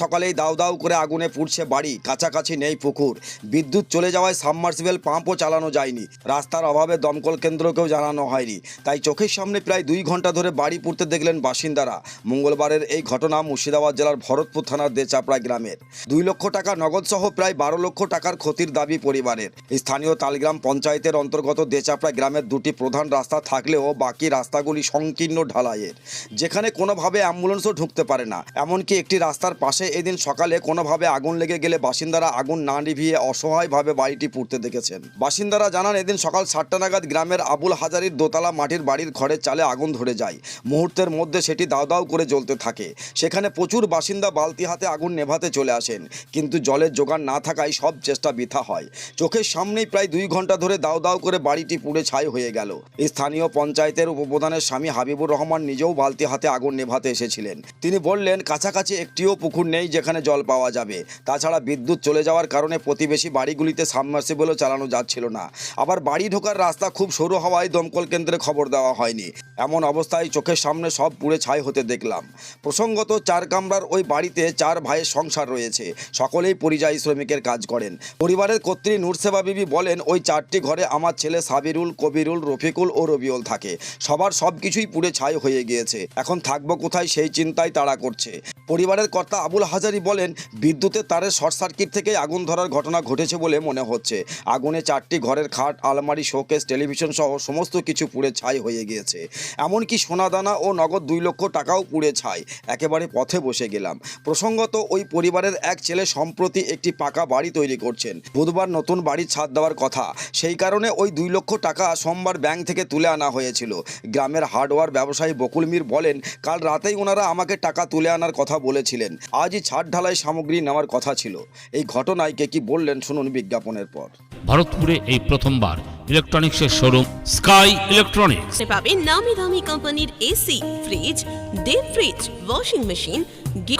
সকালেই দাউ দাউ করে আগুনে পুড়ছে বাড়ি, কাছাকাছি নেই পুকুর। বিদ্যুৎ চলে যাওয়ায় সাবমার্সিবল পাম্পও চালানো যায়নি। রাস্তার অভাবে দমকল কেন্দ্রকেও জানানো হয়নি। তাই চোখের সামনে প্রায় দুই ঘণ্টা ধরে বাড়ি পুড়তে দেখলেন বাসিন্দারা। মঙ্গলবারের এই ঘটনা মুর্শিদাবাদ জেলার ভরতপুর থানার দেচাপড়া গ্রামের। দুই লক্ষ টাকা নগদ সহ প্রায় বারো লক্ষ টাকার ক্ষতির দাবি পরিবারের। স্থানীয় তালগ্রাম পঞ্চায়েতের অন্তর্গত দেচাপড়া গ্রামের দুটি প্রধান রাস্তা থাকলেও বাকি রাস্তাগুলি সংকীর্ণ ঢালাইয়ের। যেখানে কোনোভাবে অ্যাম্বুলেন্সও ঢুকতে পারে না। এমনকি একটি রাস্তার পাশে এদিন সকালে কোনোভাবে আগুন লেগে গেলে বাসিন্দারা আগুন না নিভিয়ে অসহায়ভাবে বাড়িটি পুড়তে দেখেছেন। বাসিন্দারা জানান, এদিন সকাল সাতটা নাগাদ গ্রামের আবুল হাজারির দোতলা মাটির বাড়ির ঘরের চালে আগুন ধরে যায়। মুহূর্তের মধ্যে সেটি দাও দাও করে জ্বলতে থাকে। সেখানে প্রচুর বাসিন্দা বালতি হাতে আগুন নেভাতে চলে আসেন। কিন্তু জলের যোগান না থাকায় সব চেষ্টা বৃথা হয়। চোখের সামনেই প্রায় দুই ঘণ্টা ধরে দাও দাও করে বাড়িটি পুড়ে ছাই হয়ে গেল। স্থানীয় পঞ্চায়েতের উপপ্রধানের স্বামী হাবিবুর রহমান নিজেও বালতি হাতে আগুন নেভাতে এসেছিলেন। তিনি বললেন, কাছাকাছি একটিও পুকুর নেই যেখানে জল পাওয়া যাবে। তাছাড়া বিদ্যুৎ চলে যাওয়ার কারণে প্রতিবেশী বাড়িগুলিতে সাবমার্সিবলও চালানো যাচ্ছিল না। আবার বাড়ি ঢোকার রাস্তা খুব সরু হওয়ায় দমকল কেন্দ্রে খবর দেওয়া হয়নি। এমন অবস্থায় চোখের সামনে সব পুড়ে ছাই হতে দেখলাম। প্রসঙ্গত চার কামরার ওই বাড়িতে চার ভাইয়ের সংসার রয়েছে। সকলেই পরিযায়ী শ্রমিকের কাজ করেন। পরিবারের কর্ত্রী নূরসেবা বিবি বলেন, ওই চারটি ঘরে আমার ছেলে সাবিরুল, কবিরুল, রফিকুল ও রবিউল থাকে। সবার সব কিছুই পুড়ে ছাই হয়ে গিয়েছে। এখন থাকব কোথায় সেই চিন্তায় তারা করছে। পরিবারের কর্তা আবুল হাজারি বলেন বিদ্যুতের তারের শর্ট সার্কিট থেকে আগুন ধরার ঘটনা ঘটেছে বলে মনে হচ্ছে। আগুনে চারটি ঘরের খাট, আলমারি, শোকেস, টেলিভিশন সহ সমস্ত কিছু পুড়ে ছাই হয়ে গিয়েছে। এমনকি সোনাদানা ও নগদ দুই লক্ষ টাকাও পুড়ে ছাই। একেবারে পথে বসে গেলাম। প্রসঙ্গত, ওই পরিবারের এক ছেলে সম্প্রতি একটি পাকা বাড়ি তৈরি করছেন। বুধবার নতুন বাড়ির ছাদ দেওয়ার কথা। সেই কারণে ওই দুই লক্ষ টাকা সোমবার ব্যাংক থেকে তুলে আনা হয়েছিল। গ্রামের হার্ডওয়্যার ব্যবসায়ী বকুল মির বলেন, কাল রাতেই ওনারা আমাকে টাকা তুলে আনার কথা বলেছিলেন। আজই ছাদ ঢালাই সামগ্রী নেওয়ার কথা ছিল। এই ঘটনায় কে কি বললেন শুনুন বিজ্ঞাপনের পর। ভারতপুরে এই প্রথমবার ইলেকট্রনিক্সের শোরুম স্কাই ইলেকট্রনিক্স। পাবেন নামি দামি কোম্পানির AC fridge deep fridge washing machine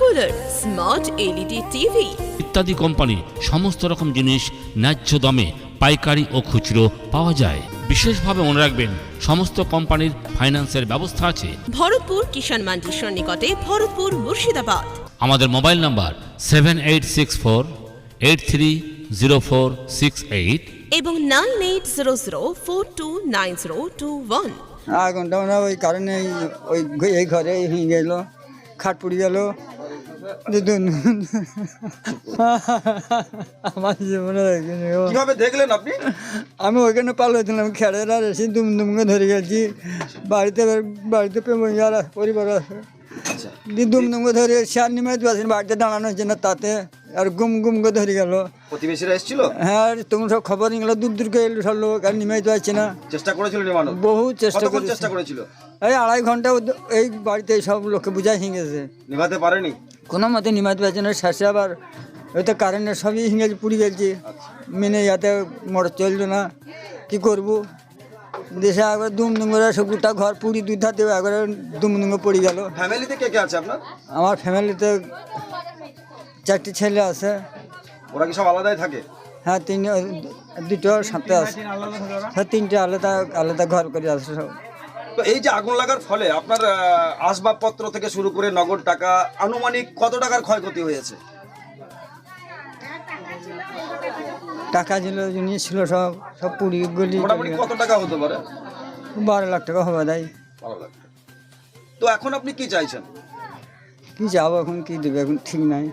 cooler smart LED TV. ইত্যাদি কোম্পানির সমস্ত রকম জিনিস ন্যায্য দামে পাইকারি ও খুচরো পাওয়া যায়। বিশেষভাবে মনে রাখবেন সমস্ত কোম্পানির ফাইন্যান্সের ব্যবস্থা আছে। ভরতপুর কিষাণ মান্ডির সন্নিকটে ভরতপুর মুর্শিদাবাদ। আমাদের mobile number seven eight six four eight three zero four six eight এবং nine eight zero zero four two nine zero two one আগুনটা মানে ওই কারণে ওই এই ঘরে গেল খাট পুড়ে গেল। আমার জীবনে কীভাবে দেখলেন আপনি? আমি ওইখানে পালাইছিলাম খেড়ের আর এসে দুম দুম করে ধরে গেছি। বাড়িতে বাড়িতে পরিবার আছে। দিয়ে দুম দুম করে ধরে এসে আর নিমে পারছেন বাড়িতে দাঁড়ানো হচ্ছে না তাতে। আর গুম গুম করে ধরে গেল। প্রতিবেশীরা এসেছিল? হ্যাঁ সব খবর নিয়ে গেল দূর দূর করে এলো সব লোক আর নিমে না। চেষ্টা করেছিল বহু চেষ্টা করেছে। চেষ্টা করেছিল? এই আড়াই ঘণ্টা এই বাড়িতে সব লোককে বুঝাই হিঙেছে নিভাতে পারেনি? কোনো মতে নিমাতে পারছে না শেষে আবার ওই তো কারেন্টের সবই হিঙেছে পুড়ে গেছে। মেনে ইয়াতে মোটর চলতো না কি করব? দেশে একবার দুম দুম করে সব গোটা ঘর পুড়ি দুই ধাতে একবারে দুম দুম পড়ে গেল। ফ্যামিলিতে কে কে আছে আপনার? আমার ফ্যামিলিতে চারটি ছেলে আছে। ওরা কি সব আলাদাই থাকে? হ্যাঁ তিন দুটো সাথে আছে। হ্যাঁ তিনটে আলাদা আলাদা ঘর করে আছে সব। তো এই যে আগুন লাগার ফলে আপনার আসবাবপত্র থেকে শুরু করে নগদ টাকা আনুমানিক কত টাকার ক্ষয়ক্ষতি হয়েছে? টাকা ছিল জিনিস ছিল সব সব পুড়ি গলি মোটামুটি কত টাকা হতে পারে? বারো লাখ টাকা হবে লাগবে তো এখন আপনি কি চাইছেন? কি যাব এখন কি দেবে এখন ঠিক নাই।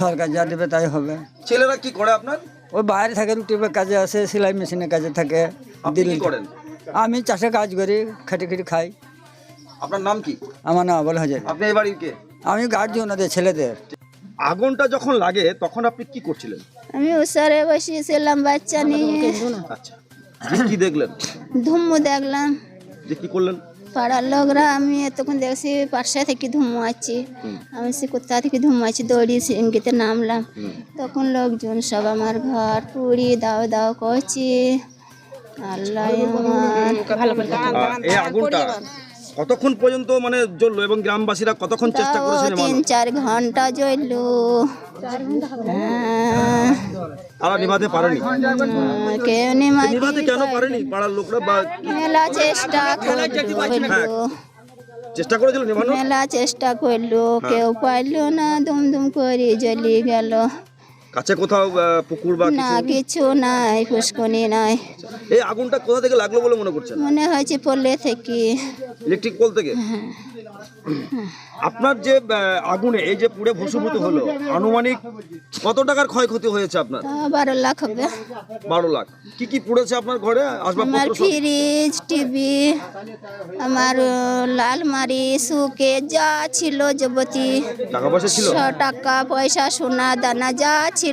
সরকার যা দেবে তাই হবে। ছেলেরা কি করে আপনার? ওই বাইরে থাকে রুটি কাজে আছে সেলাই মেশিনের কাজে থাকে দিল্লি করেন? আমি চাষে কাজ করি খেটে খেটে খাই। আপনার নাম কি? আমার নাম বলা যায় আপনি এই বাড়ির কে? আমি গার্জি ওনাদের ছেলেদের। আগুনটা যখন লাগে তখন আপনি কি করছিলেন? আমি উসরে বসিয়েছিলাম বাচ্চা নিয়ে। আচ্ছা। কি দেখলেন? ধুমু দেখলাম। যে কি করলেন? পাড়ার লোকরা আমি এতক্ষণ দেখছি পাশে থেকে ধুমু আছি। আমি সে কোথা থেকে ধুমু আছি দৌড়ি সিঙ্গিতে নামলাম। তখন লোকজন সব আমার ঘর পুড়ি দাও দাও করছি। আল্লাহ আমার আগুনটা কতক্ষণ পর্যন্ত মানে জ্বললো এবং গ্রামবাসীরা কতক্ষণ চেষ্টা করেছেন তিন চার ঘণ্টা জ্বললো। হ্যাঁ, তারা নিভাতে পারেনি? কেউ নিভাতে কেন পারেনি। পাড়ার লোকরা বা মেলা চেষ্টা করল। চেষ্টা করেছিল মেলা চেষ্টা করল কেউ পাইলো না দুম দুম করে জ্বলি গেল। কাছে কোথাও পুকুর বা না কিছু? নাই পুষ্কনি নাই। এই আগুনটা কোথা থেকে লাগল বলে মনে করছেন? মনে হয়েছে পড়লে থেকে। ইলেকট্রিক পোল থেকে? আপনার যে আগুনে এই যে পুড়ে ভস্মীভূত হলো আনুমানিক কত টাকার ক্ষয়ক্ষতি হয়েছে আপনার? বারো লাখ হবে। বারো লাখ। কি কি পুড়েছে আপনার ঘরে? আমার আসবাবপত্র ফ্রিজ টিভি আমার লালমারি সুকে যা ছিল যাবতী। টাকা পয়সা ছিল? টাকা পয়সা সোনা দানা যা ছিল।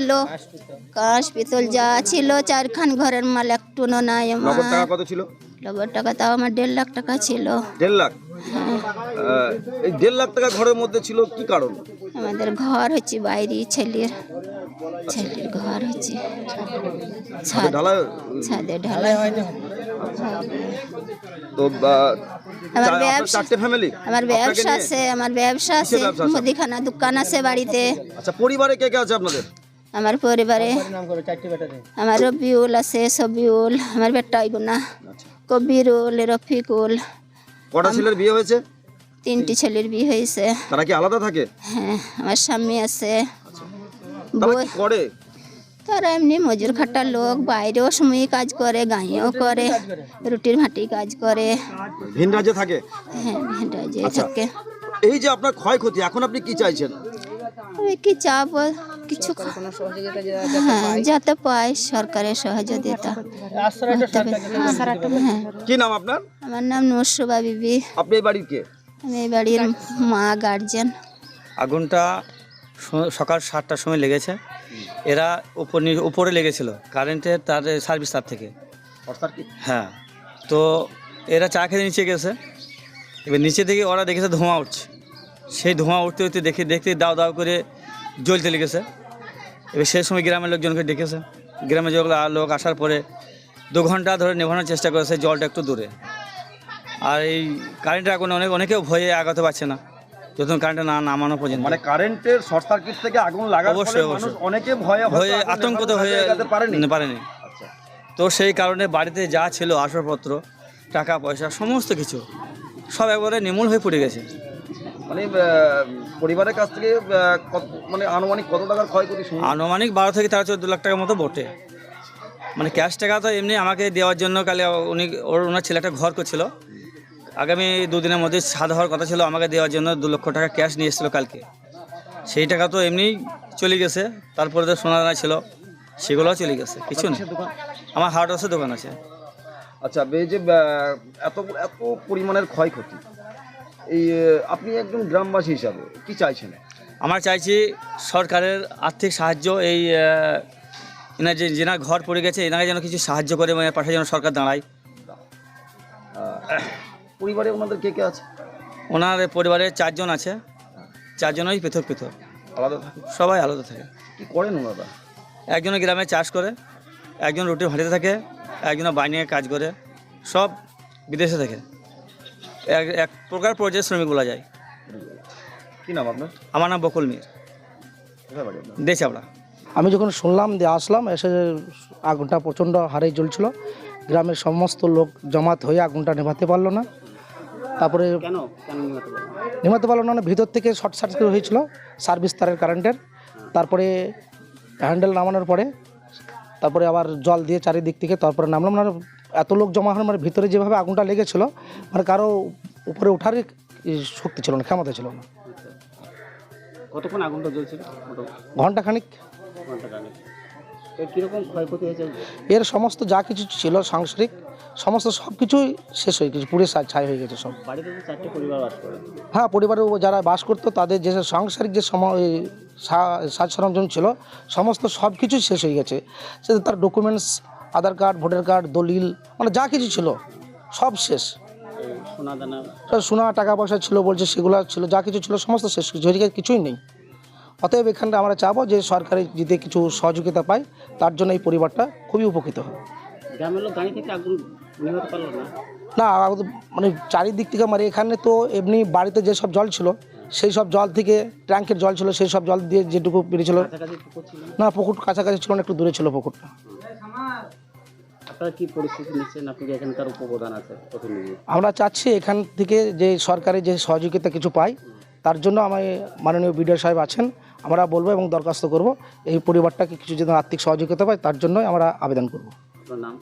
কাঁচ পিতল যা ছিল চারখান ঘরের মাল একটু নাই নগদ টাকা আমার কত ছিল? নব্বই টাকা তাও আমার দেড় লাখ টাকা ছিল। দেড় লাখ? আহ, এই দেড় লাখ টাকা ঘরের মধ্যে ছিল কি কারণ? আমাদের ঘর হচ্ছে বাইরে ছেলের। ছেলের ঘর হচ্ছে ছাদ। ঢালা ছাদে ঢালাই। তো আহ, আমার চা- আপনার ব্যবসা চারটে ফ্যামিলি আমার ব্যবসা আছে আমার ব্যবসা আছে ব্যবসা আছে? মুদিখানা দোকান আছে বাড়িতে। আচ্ছা পরিবারে কে কে আছে আপনাদের? আমার পরিবারে আমার রবিউল আছে সবিউল আমার বেটা না কবিরুল রফিকুল। কটা ছেলের বিয়ে হয়েছে? তিনটি ছেলের বিয়ে হয়েছে। তারা কি আলাদা থাকে? হ্যাঁ আমার স্বামী আছে। কি করে? তারা এমনি মজুর খাটার লোক বাইরেও সময় কাজ করে গাঁয়েও করে রুটির ভাটি কাজ করে। ভিন রাজ্যে থাকে? হ্যাঁ ভেন্টায় যে আচ্ছা। থাকে। এই যে আপনার ক্ষয়ক্ষতি এখন আপনি কি চাইছেন? আমি কি চাবো? কিছু হ্যাঁ যাতে পাই সরকারের সহযোগিতা। হ্যাঁ কি নাম আপনার? আমার নাম নসুবা বিবি। আপনি এই বাড়ির কে? আমি এই বাড়ির মা গার্জেন। আগুনটা সকাল সাতটার সময় লেগেছে। এরা উপর উপরে লেগেছিল কারেন্টের তার সার্ভিস তার থেকে। হ্যাঁ তো এরা চা খেতে নিচে গেছে। এবার নিচে থেকে ওরা দেখেছে ধোঁয়া উঠছে। সেই ধোঁয়া উঠতে উঠতে দেখে দেখতে দাও দাও করে জ্বলতে লেগেছে। এবার সেই সময় গ্রামের লোকজনকে ডেকেছে। গ্রামে যেগুলো লোক আসার পরে দু ঘণ্টা ধরে নেভানোর চেষ্টা করেছে জলটা একটু দূরে। আর এই কারেন্টের আগুনে অনেক অনেকেও ভয়ে আগাতে পারছে না যতক্ষণ কারেন্টটা না নামানো পর্যন্ত। মানে কারেন্টের শর্ট সার্কিট থেকে আগুন ফলে অবশ্যই, মানুষ। অনেকে ভয়ে ভয়ে হয়ে আতঙ্কিত হয়ে পারেনি। পারেনি। আচ্ছা। তো সেই কারণে বাড়িতে যা ছিল আসবাবপত্র টাকা পয়সা সমস্ত কিছু সব একবারে নিমূল হয়ে পড়ে গেছে। মানে পরিবারের কাছ থেকে মানে আনুমানিক কত টাকার ক্ষয়ক্ষতি? আনুমানিক বারো থেকে তেরো চোদ্দ লাখ টাকার মতো বটে। মানে ক্যাশ টাকা তো এমনি আমাকে দেওয়ার জন্য কালে উনি ওর ওনার ছেলে একটা ঘর করছিল। আগামী দুদিনের মধ্যে সাদ হওয়ার কথা ছিল আমাকে দেওয়ার জন্য দু লক্ষ টাকা ক্যাশ নিয়ে এসেছিল কালকে। সেই টাকা তো এমনিই চলে গেছে তারপরে তো সোনা দানা ছিল সেগুলোও চলে গেছে কিছু নেই আমার হার্ডওয়ার্সের দোকান আছে। আচ্ছা এই যে এত এত পরিমাণের ক্ষয়ক্ষতি এই আপনি একজন গ্রামবাসী হিসাবে কি চাইছেন? আমরা চাইছি সরকারের আর্থিক সাহায্য এই এনার যে যেনার ঘর পড়ে গেছে এনাকে যেন কিছু সাহায্য করে মানে পাশে যেন সরকার দাঁড়ায়। পরিবারে ওনাদের কে কে আছে? ওনার পরিবারে চারজন আছে। চারজনই পৃথক পৃথক। আলাদা থাকে? সবাই আলাদা থাকে। কি করেন ওনারা? একজন গ্রামে চাষ করে একজন রুটি ভাটিতে থাকে একজন বাইরে কাজ করে সব বিদেশে থাকে। এক এক প্রকার পর্যায়ে শ্রমিক বলা যায়। কি নাম আপনার? আমার নাম বকুল মির। কোথায় বাড়ি আপনার? দেশাবড়া আমি যখন শুনলাম দিয়ে আসলাম এসে আগুনটা প্রচণ্ড হারে জ্বলছিল গ্রামের সমস্ত লোক জমাত হয়ে আগুনটা নেভাতে পারল না। তারপরে নেভাতে পারল না? মানে ভিতর থেকে শর্ট সার্কিট হয়েছিল সার্ভিস তারের কারেন্টের। তারপরে হ্যান্ডেল নামানোর পরে তারপরে আবার জল দিয়ে চারিদিক থেকে তারপরে নামলাম না এত লোক জমা হওয়ার মানে ভিতরে যেভাবে আগুনটা লেগেছিল মানে কারও উপরে ওঠারই শক্তি ছিল না ক্ষমতা ছিল না। কতক্ষণ আগুনটা জ্বলছিল? ঘণ্টা খানিক। কীরকম ক্ষয়ক্ষতি হয়েছে? এর সমস্ত যা কিছু ছিল সাংসারিক সমস্ত সব কিছুই শেষ হয়ে গেছে পুরে ছাই হয়ে গেছে সব। হ্যাঁ পরিবারে যারা বাস করতো তাদের যে সাংসারিক যে সম সা- সাজ সরঞ্জাম ছিল সমস্ত সব কিছুই শেষ হয়ে গেছে। সে তার documents Aadhaar card voter card দলিল মানে যা কিছু ছিল সব শেষ। সোনা টাকা পয়সা ছিল বলছে সেগুলো ছিল যা কিছু ছিল সমস্ত শেষ। কিছু এদিকে কিছুই নেই। অতএব এখানটা আমরা চাবো যে সরকারি যদি কিছু সহযোগিতা পায় তার জন্য এই পরিবারটা খুবই উপকৃত পারল না? মানে চারিদিক থেকে মানে এখানে তো এমনি বাড়িতে যেসব জল ছিল সেই সব জল থেকে ট্যাঙ্কের জল ছিল সেই সব জল দিয়ে যেটুকু বেরিয়েছিল না পুকুর কাছাকাছি ছিল না একটু দূরে ছিল পুকুরটা। আপনারা কি পরিস্থিতি নিচ্ছেন? আপনি এখানকার উপপ্রধান আছে প্রতিনিধি? আমরা চাচ্ছি এখান থেকে যে সরকারের যে সহযোগিতা কিছু পাই তার জন্য আমি মাননীয় বিডিও সাহেব আছেন আমরা বলব এবং দরখাস্ত করব এই পরিবারটাকে কিছু যদি আর্থিক সহযোগিতা পাই তার জন্যই আমরা আবেদন করব। আপনার নাম?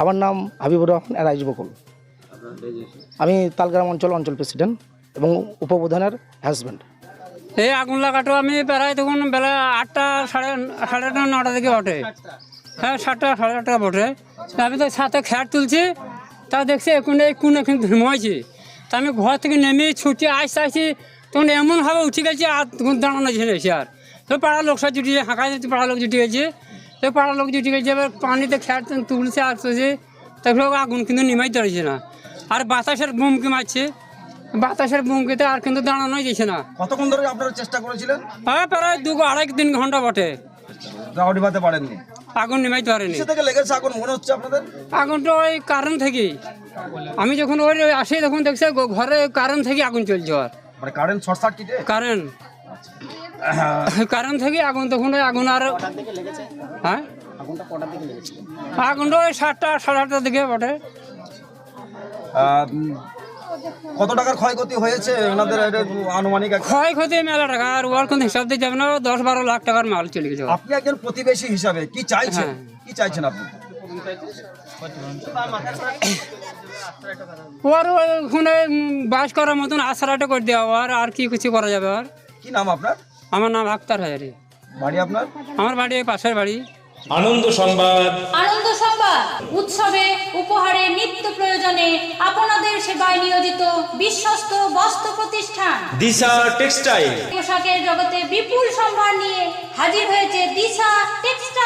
আমার নাম হাবিবুর রহমান এরাইজ বকুল। আমি তালগ্রাম অঞ্চল অঞ্চল প্রেসিডেন্ট এবং উপপ্রধানের হাজব্যান্ড এই আগুন লাগাটো আমি প্রায় তখন বেলা আটটা সাড়ে সাড়ে আটটা নটা দিকে ওঠে। হ্যাঁ সাতটা সাড়ে আটটা ওঠে তা আমি তো সাথে খ্যাট তুলছি তা দেখছি এখন এই কোন এখন ধুমাইছি তা আমি ঘর থেকে নেমে ছুটে আসতে আসছি তখন এমনভাবে উঠে গেছে আর দাঁড়ানো ঝেড়েছে আর। তো পাড়ার লোক সব জুটিয়ে হাঁকা যেতে পাড়ার লোক জুটে গেছে। তো পাড়ার লোক জুটে গেছে এবার পানিতে খ্যাট তুলছে আর তুলছে তারপরে আগুন কিন্তু নিমাই ধরেছে না। আর বাতাসের বুমকি মারছে। বাতাসের বুমকিতে আর কিন্তু দাঁড়ানোই যাচ্ছে না। কতক্ষণ ধরে আপনারা চেষ্টা করেছিলেন? হ্যাঁ প্রায় দু আড়াই তিন ঘণ্টা বটে। পারেননি। আগুন নিমাইতে পারেনি। কিসে থেকে লেগেছে আগুন? মনে হচ্ছে আপনাদের? আগুনটা ওই কারণ থেকেই। আমি যখন ওই আসি তখন দেখছি ঘরে কারণ থেকে আগুন চলছে আর মানে কারেন্ট শর্ট সার্কিটে? কারণ। কারণ থেকে আগুন তখন ওই আগুন আর হ্যাঁ? আগুনটা ওই সাতটা সাড়ে আটটার দিকে বটে। কত টাকার ক্ষয়ক্ষতি হয়েছে ওনাদের আনুমানিক ক্ষয়ক্ষতি মেলা টাকা। আর ওর কোনো হিসাব দিয়ে যাবে না দশ বারো লাখ টাকার মাল চলে গেছে আপনি একজন প্রতিবেশী হিসাবে কি চাইছেন? হ্যাঁ। কি চাইছেন আপনি? ওর ওখানে বাস করার মতন আশ্রয়টা করে দেওয়া আর আর কি কিছু করা যাবে আর কি নাম আপনার? আমার নাম আক্তার হাজারি। বাড়ি আপনার? আমার বাড়ি পাশের বাড়ি। আনন্দ সংবাদ। আনন্দ উৎসবে উপহারে নিত্য প্রয়োজনে আপনাদের সেবায় নিয়োজিত বিশ্বস্ত বস্ত্র প্রতিষ্ঠান। দিশা টেক্সটাইল। পোশাকের জগতে বিপুল সম্ভার নিয়ে হাজির হয়েছে দিশা টেক্সটাইল।